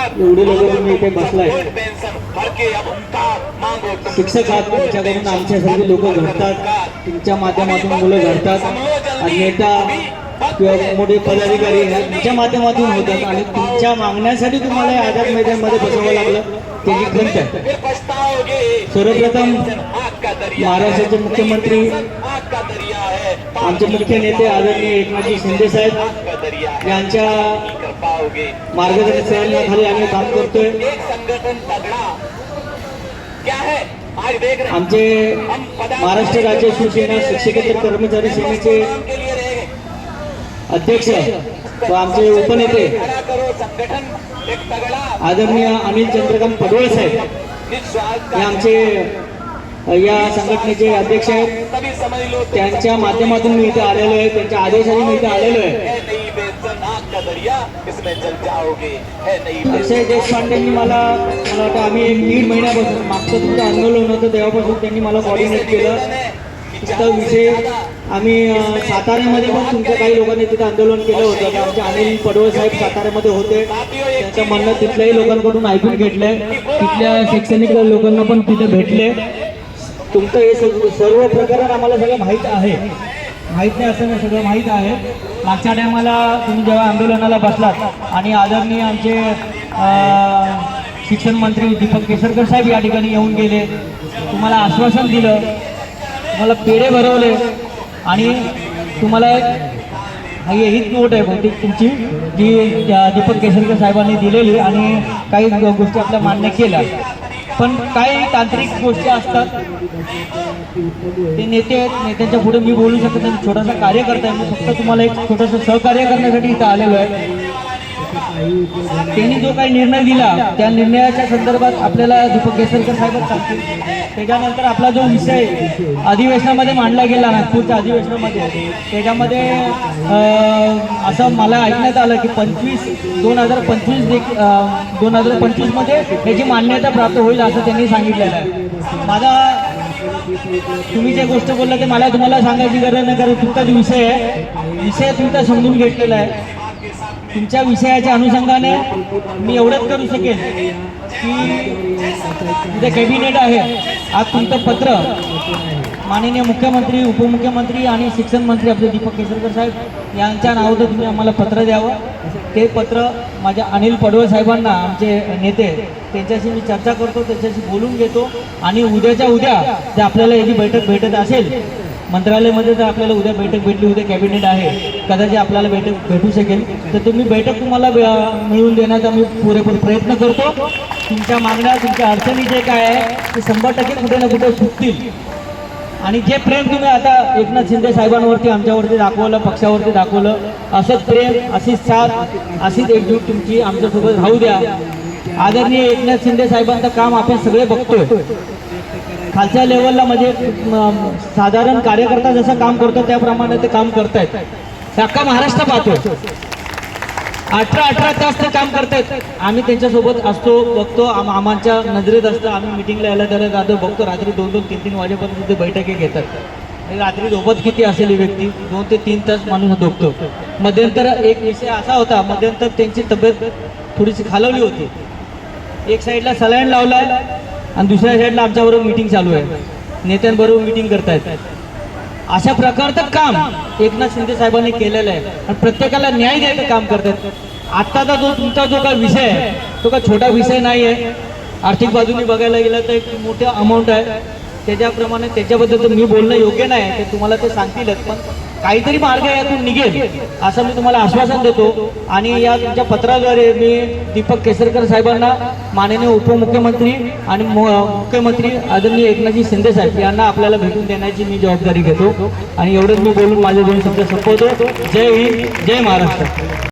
एवढे लोक तुम्ही इथे बसलाय. शिक्षक आहात तुमच्याकडून आमच्यासारखे लोक घडतात. तुमच्या माध्यमातून मुलं घडतात. आणि नेता किंवा मोठे पदाधिकारी ह्या तुमच्या माध्यमातून होतात. आणि तुमच्या मागण्यासाठी तुम्हाला या आझाद मैदानमध्ये बसवावं लागलं त्याची खंत आहे. सर्वप्रथम महाराष्ट्राचे मुख्यमंत्री आमचे मुख्य नेते आदरणीय एकनाथजी शिंदे साहेब यांच्या मार्गदर्शनाखाली आम्ही काम करतोय. एक संगठन तगड़ा क्या आज देख रहे आमचे महाराष्ट्र राज्य शिवसेना शिक्षकेतर कर्मचारी सेनेचे अध्यक्ष व आमचे उपनेते आदरणीय अनिल चंद्रकांत पडवळ साहेब. हे आमचे या संघटनेचे अध्यक्ष आहेत. त्यांच्या माध्यमातून मी इथे आलेलो आहे त्यांच्या आदेशाने मी इथे आलेलो आहे. अक्षय देशपांडेंनी मला मला वाटतं आम्ही एक दीड महिन्यापासून मागचं तुमचं आंदोलन होतं तेव्हापासून त्यांनी मला कॉर्डिनेट केलं. तिथं विषय आम्ही साताऱ्यामध्ये पण तुमच्या काही लोकांनी तिथं आंदोलन केलं होतं. आमचे अनिल पडवळ साहेब साताऱ्यामध्ये होते. त्यांचं म्हणणं तिथल्याही लोकांकडून ऐकून घेतलंय. तिथल्या शैक्षणिक लोकांना पण तिथे भेटले. तुमचं हे सर्व प्रकरण आम्हाला सगळं माहीत आहे. माहीत नाही असं नाही सगळं माहीत आहे. मागच्या टायमाला तुम्ही जेव्हा आंदोलनाला बसलात आणि आदरणीय आमचे शिक्षण मंत्री दीपक केसरकर साहेब या ठिकाणी येऊन गेले तुम्हाला आश्वासन दिलं तुम्हाला पेढे भरवले आणि तुम्हाला एक ही हीच नोट आहे बहुतेक तुमची जी दीपक केसरकर साहेबांनी दिलेली आणि काही गोष्टी आपल्या मान्य केल्या. पण काही तांत्रिक गोष्टी असतात. ते नेते आहेत नेत्यांच्या पुढे मी बोलू शकत नाही छोटासा कार्यकर्ता आहे मी फक्त तुम्हाला एक छोटंसं सहकार्य करण्यासाठी इथं आलेलो आहे. त्यांनी जो काही निर्णय दिला त्या निर्णयाच्या संदर्भात आपल्याला दीपक केसरकर साहेबच सांगतील. त्याच्यानंतर आपला जो विषय अधिवेशनामध्ये मांडला गेला नागपूरच्या अधिवेशनामध्ये त्याच्यामध्ये असं मला ऐकण्यात आलं की पंचवीस दोन हजार पंचवीस दोन हजार पंचवीसमध्ये त्याची मान्यता प्राप्त होईल असं त्यांनी सांगितलेलं आहे. माझा तुम्ही जे गोष्ट बोलला ते मला तुम्हाला सांगायची गरज नाही कारण तुमचाच विषय आहे विषय तुमचा समजून घेतलेला आहे. तुमच्या विषयाच्या अनुषंगाने मी एवढंच करू शकेन की तिथे कॅबिनेट आहे. आज तुमचं पत्र माननीय मुख्यमंत्री उपमुख्यमंत्री आणि शिक्षण मंत्री आपले दीपक केसरकर साहेब यांच्या नावाचं तुम्ही आम्हाला पत्र द्यावं. ते पत्र माझ्या अनिल पडवळ साहेबांना आमचे नेते त्यांच्याशी मी चर्चा करतो त्यांच्याशी बोलून घेतो आणि उद्याच्या उद्या जर आपल्याला याची बैठक भेटत असेल मंत्रालयामध्ये जर आपल्याला उद्या बैठक भेटली उद्या कॅबिनेट आहे कदाचित आपल्याला बैठक भेटू शकेल. तर तुम्ही बैठक तुम्हाला मिळवून देण्याचा मी पुरेपूर प्रयत्न करतो. तुमच्या मागण्या तुमच्या अडचणी जे काय आहे ते शंभर टक्के कुठे ना कुठे सुटतील. आणि जे प्रेम तुम्ही आता एकनाथ शिंदे साहेबांवरती आमच्यावरती दाखवलं पक्षावरती दाखवलं असंच प्रेम अशीच साथ अशीच एकजूट तुमची आमच्यासोबत राहू द्या. आदरणीय एकनाथ शिंदे साहेबांचं काम आपण सगळे बघतोय. खालच्या लेवलला म्हणजे साधारण कार्यकर्ता जसं काम करतो त्याप्रमाणे ते काम करतायत. अख्खा महाराष्ट्र पाहतो. अठरा अठरा तास ते काम करतायत. आम्ही त्यांच्यासोबत असतो बघतो आमच्या नजरेत असतं. आम्ही मिटिंगला यायला त्याला जातो बघतो. रात्री दोन दोन तीन तीन वाजेपर्यंत ते बैठकी घेतात. रात्री झोपत किती असेल ही व्यक्ती? दोन ते तीन तास माणूस झोपतो. मध्यंतर एक विषय असा होता. मध्यंतर त्यांची तब्येत थोडीशी खालवली होती. एक साईडला सलाईन लावला. आणि दुसऱ्या साईडला आमच्याबरोबर मिटिंग चालू आहे. नेत्यांबरोबर मिटिंग करतायत. अशा प्रकारचं काम एकनाथ शिंदे साहेबांनी केलेलं आहे. आणि प्रत्येकाला न्याय द्यायचं काम करतायत. आत्ताचा जो तुमचा जो काय विषय आहे तो काय छोटा विषय नाही आहे आर्थिक बाजूने बघायला गेलं तर एक मोठं अमाऊंट आहे. त्याच्याप्रमाणे त्याच्याबद्दल तर मी बोलणं योग्य नाही ते तुम्हाला ते सांगतीलच पण काहीतरी मार्ग यातून निघेल असं मी तुम्हाला आश्वासन देतो. आणि या तुमच्या पत्राद्वारे मी दीपक केसरकर साहेबांना माननीय उपमुख्यमंत्री आणि मुख्यमंत्री आदरणीय एकनाथजी शिंदे साहेब यांना आपल्याला भेटून देण्याची मी जबाबदारी घेतो. आणि एवढंच मी बोलून माझे दोन शब्द संपवतो. जय हिंद जय महाराष्ट्र.